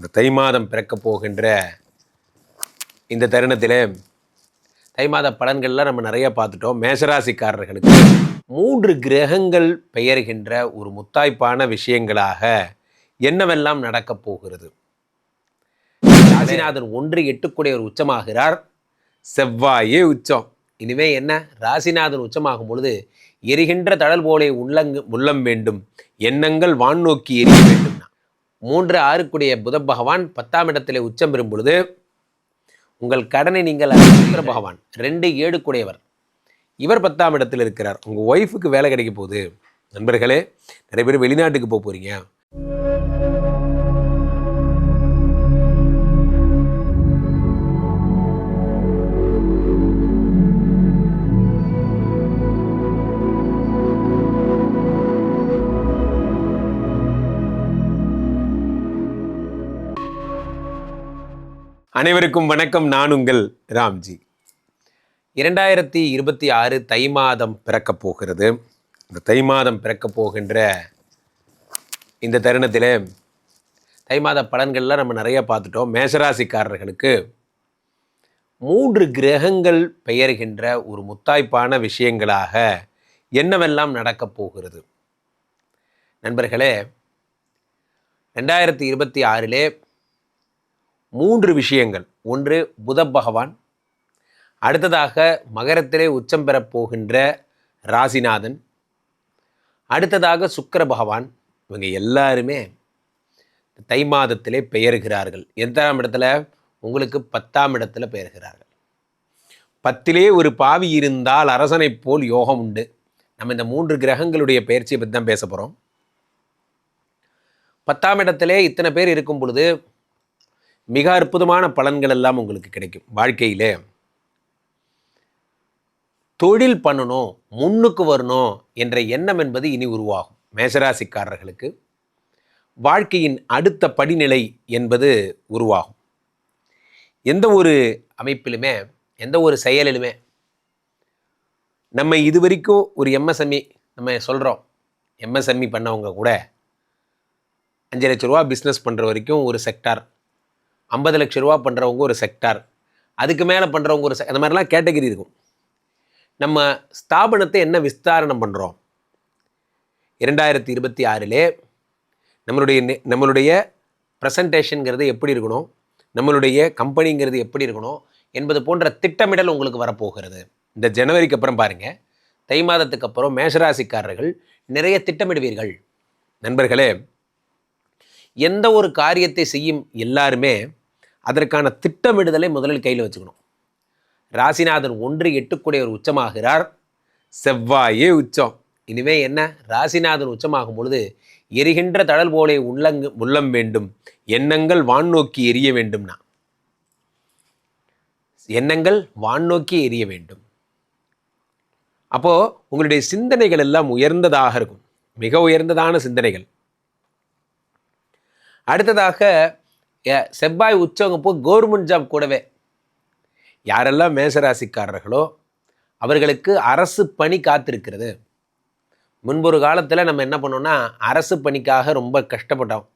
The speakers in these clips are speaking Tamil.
இந்த தை மாதம் பிறக்கப் போகின்ற இந்த தருணத்தில் தை மாத பலன்கள்லாம் நம்ம நிறைய பார்த்துட்டோம். மேசராசிக்காரர்களுக்கு மூன்று கிரகங்கள் பெயர்கின்ற ஒரு முத்தாய்ப்பான விஷயங்களாக என்னவெல்லாம் நடக்கப் போகிறது? ராசிநாதன் ஒன்று எட்டுக்குடைய ஒரு உச்சமாகிறார். செவ்வாயே உச்சம். இனிமே என்ன? ராசிநாதன் உச்சமாகும் பொழுது எரிகின்ற தடல் போலே உள்ளங் உள்ளம் வேண்டும். எண்ணங்கள் வான் நோக்கி எரிய வேண்டும் மூன்று ஆறுக்குடைய புத பகவான் பத்தாம் இடத்திலே உச்சம் பெறும் பொழுது உங்கள் கடனை நீங்கள் சுந்தர பகவான் ரெண்டு ஏழு கூடையவர் இவர் பத்தாம் இடத்தில் இருக்கிறார். உங்கள் ஒய்ஃபுக்கு வேலை கிடைக்க போகுது. நண்பர்களே நிறைய பேர் வெளிநாட்டுக்கு போக போகிறீங்க அனைவருக்கும் வணக்கம். நான் உங்கள் ராம்ஜி. இரண்டாயிரத்தி இருபத்தி ஆறு தை மாதம் பிறக்கப் போகிறது. இந்த தை மாதம் பிறக்கப் போகின்ற இந்த தருணத்தில் தை மாத பலன்கள்லாம் நம்ம நிறைய பார்த்துட்டோம். மேஷராசிக்காரர்களுக்கு மூன்று கிரகங்கள் பெயர்கின்ற ஒரு முத்தாய்ப்பான விஷயங்களாக என்னவெல்லாம் நடக்கப் போகிறது? நண்பர்களே ரெண்டாயிரத்தி இருபத்தி ஆறிலே மூன்று விஷயங்கள். ஒன்று புத பகவான். அடுத்ததாக மகரத்திலே உச்சம் பெறப் போகின்ற ராசிநாதன். அடுத்ததாக சுக்கர பகவான். இவங்க எல்லாருமே தை மாதத்திலே பெயர்கிறார்கள். எத்தனாம் இடத்துல உங்களுக்கு பத்தாம் இடத்துல பெயர்கிறார்கள். பத்திலே ஒரு பாவி இருந்தால் அரசனைப் போல் யோகம் உண்டு. நம்ம இந்த மூன்று கிரகங்களுடைய பயிற்சியை பற்றி தான் பேச போகிறோம் பத்தாம் இடத்திலே இத்தனை பேர் இருக்கும் பொழுது மிக அற்புதமான பலன்கள் எல்லாம் உங்களுக்கு கிடைக்கும் வாழ்க்கையிலே. தொழில் பண்ணணும் முன்னுக்கு வரணும் என்ற எண்ணம் என்பது இனி உருவாகும். மேசராசிக்காரர்களுக்கு வாழ்க்கையின் அடுத்த படிநிலை என்பது உருவாகும். எந்த ஒரு அமைப்பிலுமே எந்த ஒரு செயலிலுமே நம்ம இது வரைக்கும் ஒரு எம்எஸ்எம்இ நம்ம சொல்கிறோம் எம்எஸ்எம்இ பண்ணவங்க கூட அஞ்சு லட்ச ரூபா பிஸ்னஸ் பண்ணுற வரைக்கும் ஒரு செக்டார் ஐம்பது லட்ச ரூபா பண்ணுறவங்க ஒரு செக்டார் அதுக்கு மேலே பண்ணுறவங்க ஒரு அந்த மாதிரிலாம் கேட்டகரி இருக்கும். நம்ம ஸ்தாபனத்தை என்ன விஸ்தாரணம் பண்ணுறோம் இரண்டாயிரத்தி இருபத்தி ஆறிலே நம்மளுடைய நெ- நம்மளுடைய ப்ரெசன்டேஷனுங்கிறது எப்படி இருக்கணும்? நம்மளுடைய கம்பெனிங்கிறது எப்படி இருக்கணும்? என்பது போன்ற திட்டமிடல் உங்களுக்கு வரப்போகிறது. இந்த ஜனவரிக்கு அப்புறம் பாருங்கள் தை மாதத்துக்கு அப்புறம் மேஷராசிக்காரர்கள் நிறைய திட்டமிடுவீர்கள். நண்பர்களே எந்த ஒரு காரியத்தை செய்யும் எல்லாருமே அதற்கான திட்டமிடுதலை முதலில் கையில் வச்சுக்கணும். ராசிநாதன் ஒன்று எட்டுக்குடைய ஒரு உச்சமாகிறார். செவ்வாயே உச்சம். இனிமே என்ன? ராசிநாதன் உச்சமாகும் பொழுது எரிகின்ற தடல் போலே உள்ளங்கு உள்ளம் வேண்டும். எண்ணங்கள் வான் நோக்கி எரிய வேண்டும்னா. எண்ணங்கள் வான் நோக்கி எரிய வேண்டும். அப்போது உங்களுடைய சிந்தனைகள் எல்லாம் உயர்ந்ததாக இருக்கும். மிக உயர்ந்ததான சிந்தனைகள். அடுத்ததாக செவ்வாய் உச்சவங்க போ கவர்மெண்ட் ஜாப் கூடவே. யாரெல்லாம் மேசராசிக்காரர்களோ அவர்களுக்கு அரசு பணி காத்திருக்கிறது. முன்பொரு காலத்தில் நம்ம என்ன பண்ணோம்னா அரசு பணிக்காக ரொம்ப கஷ்டப்பட்டோம்.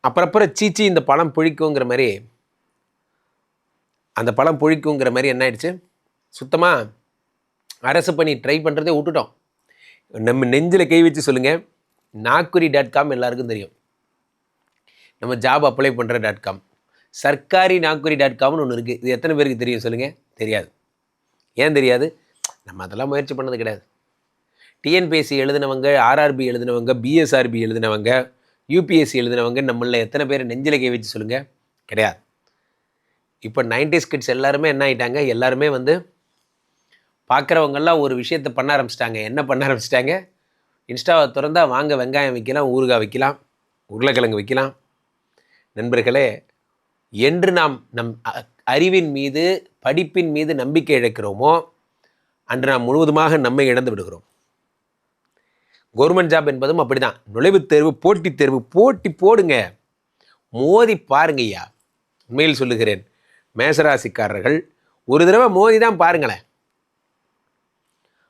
அப்புறம் அப்புறம் சீச்சி இந்த பழம் புழிக்குங்கிற மாதிரி அந்த பழம் புழிக்குங்கிற மாதிரி என்ன ஆயிடுச்சு? சுத்தமாக அரசு பணி ட்ரை பண்ணுறதே விட்டுட்டோம். நம்ம நெஞ்சில் கை வச்சு சொல்லுங்கள் நாக்குரி டாட் காம் எல்லாருக்கும் தெரியும். நம்ம ஜாப் அப்ளை பண்ணுற dot com Sarkari Naukri dot காம்னு ஒன்று இருக்குது இது எத்தனை பேருக்கு தெரியும் சொல்லுங்கள் தெரியாது. ஏன் தெரியாது? நம்ம அதெல்லாம் முயற்சி பண்ணது கிடையாது. டிஎன்பிஎஸ்சி எழுதினவங்க ஆர்ஆர்பி எழுதினவங்க பிஎஸ்ஆர்பி எழுதினவங்க யூபிஎஸ்சி எழுதினவங்க நம்மளில் எத்தனை பேர் நெஞ்சில கை வச்சு சொல்லுங்கள் கிடையாது. இப்போ 90s கிட்ஸ் எல்லாருமே என்ன ஆகிட்டாங்க எல்லாருமே வந்து பார்க்குறவங்கெல்லாம் ஒரு விஷயத்தை பண்ண ஆரம்பிச்சிட்டாங்க. என்ன பண்ண ஆரம்பிச்சிட்டாங்க? இன்ஸ்டாவை திறந்தா வாங்க வெங்காயம் விற்கலாம் ஊறுகாய் விற்கலாம் உருளைக்கிழங்கு விற்கலாம் நண்பர்களே என்று நாம் நம் அ- அறிவின் மீது படிப்பின் மீது நம்பிக்கை இழக்கிறோமோ அன்று நாம் முழுவதுமாக நம்மை இழந்து விடுகிறோம். கவர்மெண்ட் ஜாப் என்பதும் அப்படிதான். நுழைவுத் தேர்வு போட்டித் தேர்வு போட்டி போடுங்க. மோதி பாருங்கய்யா உண்மையில் சொல்லுகிறேன். மேசராசிக்காரர்கள் ஒரு தடவை மோதி தான் பாருங்களேன்.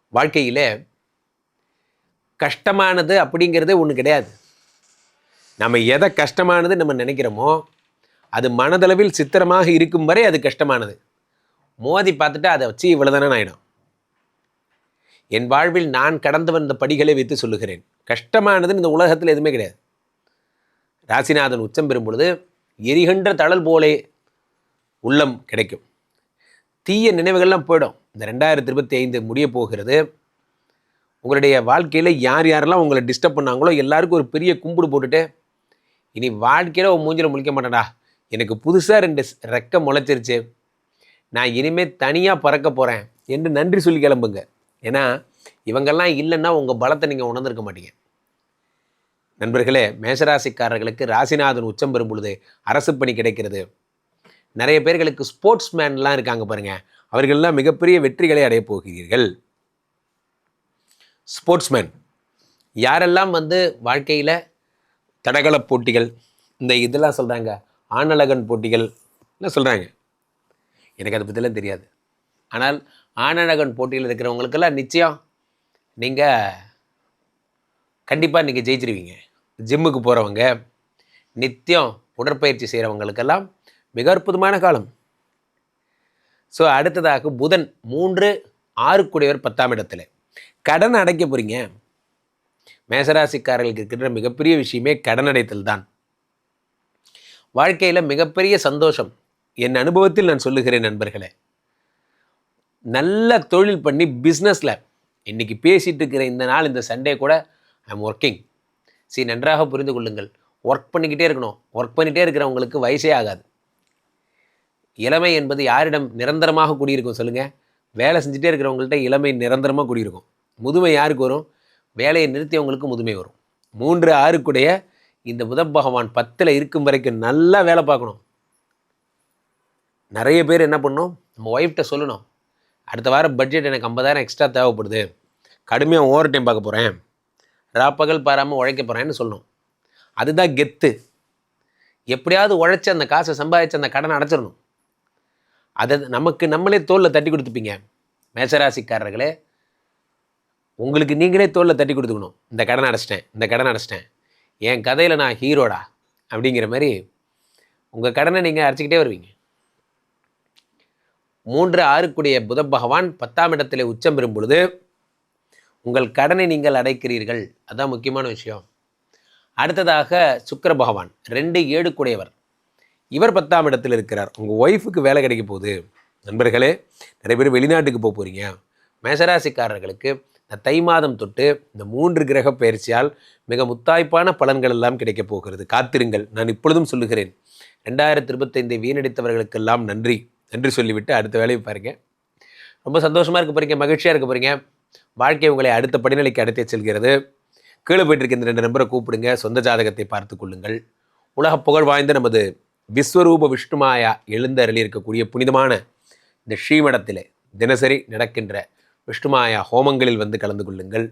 வாழ்க்கையில் கஷ்டமானது அப்படிங்கிறதே ஒன்று கிடையாது. நம்ம எதை கஷ்டமானது நம்ம நினைக்கிறோமோ அது மனதளவில் சித்திரமாக இருக்கும் வரை அது கஷ்டமானது. மோதி பார்த்துட்டு அதை வச்சு இவ்வளோதானே ஆயிடும் என் வாழ்வில் நான் கடந்து வந்த படிகளை வைத்து சொல்லுகிறேன். கஷ்டமானதுன்னு இந்த உலகத்தில் எதுவுமே கிடையாது. ராசிநாதன் உச்சம் பெறும் பொழுது எரிகின்ற தழல் போலே உள்ளம் கிடைக்கும். தீய நினைவுகள்லாம் போயிடும். இந்த ரெண்டாயிரத்தி இருபத்தி ஐந்து முடிய போகிறது. உங்களுடைய வாழ்க்கையில் யார் யாரெல்லாம் உங்களை டிஸ்டர்ப் பண்ணாங்களோ எல்லாருக்கும் ஒரு பெரிய கும்பிடு போட்டுட்டு இனி வாழ்க்கையில் உன் மூஞ்சில் முழிக்க மாட்டேன்டா. எனக்கு புதுசாக ரெண்டு ரெக்க முளைச்சிருச்சு. நான் இனிமேல் தனியாக பறக்க போகிறேன் என்று நன்றி சொல்லி கிளம்புங்க. ஏன்னா இவங்கெல்லாம் இல்லைன்னா உங்கள் பலத்தை நீங்கள் உணர்ந்திருக்க மாட்டீங்க. நண்பர்களே மேஷராசிக்காரர்களுக்கு ராசிநாதன் உச்சம் பெறும் பொழுது அரசு பணி கிடைக்கிறது. நிறைய பேர்களுக்கு ஸ்போர்ட்ஸ் மேன்லாம் இருக்காங்க பாருங்கள் அவர்கள்லாம் மிகப்பெரிய வெற்றிகளை அடையப் போகிறீர்கள். ஸ்போர்ட்ஸ்மேன். யாரெல்லாம் வந்து வாழ்க்கையில் தடகள போட்டிகள் இந்த இதெல்லாம் சொல்கிறாங்க ஆணழகன் போட்டிகள் எல்லாம் சொல்கிறாங்க எனக்கு அதை பற்றிலாம் தெரியாது. ஆனால் ஆணழகன் போட்டியில் இருக்கிறவங்களுக்கெல்லாம் நிச்சயம் நீங்கள் கண்டிப்பாக நீங்கள் ஜெயிச்சிருவீங்க. ஜிம்முக்கு போகிறவங்க நித்தியம் உடற்பயிற்சி செய்கிறவங்களுக்கெல்லாம் மிக அற்புதமான காலம். ஸோ அடுத்ததாக புதன் மூன்று ஆறுக்குடையவர் பத்தாம் இடத்துல. கடன் அடைக்க போகிறீங்க மேசராசிக்காரர்களுக்கு இருக்கின்ற மிகப்பெரிய விஷயமே கடனடைத்தல் தான் வாழ்க்கையில் மிகப்பெரிய சந்தோஷம். என் அனுபவத்தில் நான் சொல்லுகிறேன் நண்பர்களே. நல்ல தொழில் பண்ணி பிஸ்னஸில் இன்றைக்கி பேசிகிட்டு இருக்கிற இந்த நாள் இந்த சண்டே கூட ஐ எம் ஒர்க்கிங் சி நன்றாக புரிந்து கொள்ளுங்கள். ஒர்க் பண்ணிக்கிட்டே இருக்கணும். ஒர்க் பண்ணிகிட்டே இருக்கிறவங்களுக்கு வயசே ஆகாது. இளமை என்பது யாரிடம் நிரந்தரமாக குடியிருக்கும் சொல்லுங்கள் வேலை செஞ்சுட்டே இருக்கிறவங்கள்ட்ட இளமை நிரந்தரமாக குடியிருக்கும். முதுமை யாருக்கு வரும்? வேலையை நிறுத்தியவங்களுக்கு முதுமை வரும். மூன்று ஆறுக்குடைய இந்த புத பகவான் பத்தில் இருக்கும் வரைக்கும் நல்லா வேலை பார்க்கணும். நிறைய பேர் என்ன பண்ணணும்? நம்ம ஒய்ஃப்கிட்ட சொல்லணும். அடுத்த வாரம் பட்ஜெட் எனக்கு ஐம்பதாயிரம் எக்ஸ்ட்ரா தேவைப்படுது. கடுமையாக ஓவர் டைம் பார்க்க போகிறேன் ராப்பகல் பாராமல் உழைக்க போகிறேன்னு சொல்லணும். அதுதான் கெத்து. எப்படியாவது உழைச்சி அந்த காசை சம்பாதிச்சு அந்த கடனை அடைச்சிடணும். அதை நமக்கு நம்மளே தோலில் தட்டி கொடுத்துப்பீங்க. மேசராசிக்காரர்களே உங்களுக்கு நீங்களே தோளில் தட்டி கொடுத்துக்கணும். இந்த கடன் அடைச்சிட்டேன் இந்த கடன் அடைச்சிட்டேன். என் கதையில் நான் ஹீரோடா? அப்படிங்கிற மாதிரி உங்கள் கடனை நீங்கள் அடைச்சிக்கிட்டே வருவீங்க. மூன்று ஆறுக்குடைய புத பகவான் பத்தாம் இடத்துல உச்சம் பெறும் பொழுது உங்கள் கடனை நீங்கள் அடைக்கிறீர்கள். அதுதான் முக்கியமான விஷயம். அடுத்ததாக சுக்கர பகவான் ரெண்டு ஏழுக்குடையவர். இவர் பத்தாம் இடத்தில் இருக்கிறார். உங்கள் ஒய்ஃபுக்கு வேலை கிடைக்க போகுது. நண்பர்களே நிறைய பேர் வெளிநாட்டுக்கு போக போகிறீங்க மேசராசிக்காரர்களுக்கு இந்த தை மாதம் தொட்டு இந்த மூன்று கிரக பயிற்சியால் மிக முத்தாய்ப்பான பலன்கள் எல்லாம் கிடைக்கப் போகிறது. காத்திருங்கள். நான் இப்பொழுதும் சொல்லுகிறேன். ரெண்டாயிரத்தி இருபத்தைந்தை வீணடித்தவர்களுக்கெல்லாம் நன்றி. நன்றி சொல்லிவிட்டு அடுத்த வேலையை பாருங்க. ரொம்ப சந்தோஷமாக இருக்க போகிறீங்க மகிழ்ச்சியாக இருக்க போகிறீங்க வாழ்க்கை உங்களை அடுத்த படிநிலைக்கு அடுத்தே செல்கிறது. கீழே போயிட்டு இருக்க இந்த ரெண்டு நம்பரை கூப்பிடுங்க. சொந்த ஜாதகத்தை பார்த்து கொள்ளுங்கள். உலக புகழ் வாய்ந்த நமது விஸ்வரூப விஷ்ணுமாயா எழுந்தருளி இருக்கக்கூடிய புனிதமான இந்த ஸ்ரீமடத்தில் தினசரி நடக்கின்ற விஷ்ணுமாயா ஹோமங்களில் வந்து கலந்து கொள்ளுங்கள்.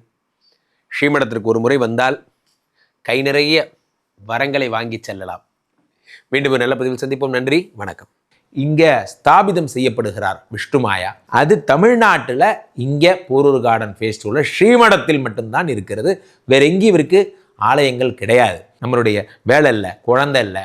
ஸ்ரீமடத்திற்கு ஒரு முறை வந்தால் கை நிறைய வரங்களை வாங்கி செல்லலாம். மீண்டும் ஒரு நல்ல பதிவில் சந்திப்போம். நன்றி வணக்கம். இங்கே ஸ்தாபிதம் செய்யப்படுகிறார் விஷ்ணுமாயா. அது தமிழ்நாட்டில் இங்கே போரூர் கார்டன் ஃபேஸ்டிவலில் ஸ்ரீமடத்தில் மட்டும்தான் இருக்கிறது. வேற எங்கேயும் இவருக்கு ஆலயங்கள் கிடையாது. நம்மளுடைய வேலை இல்லை குழந்தை இல்லை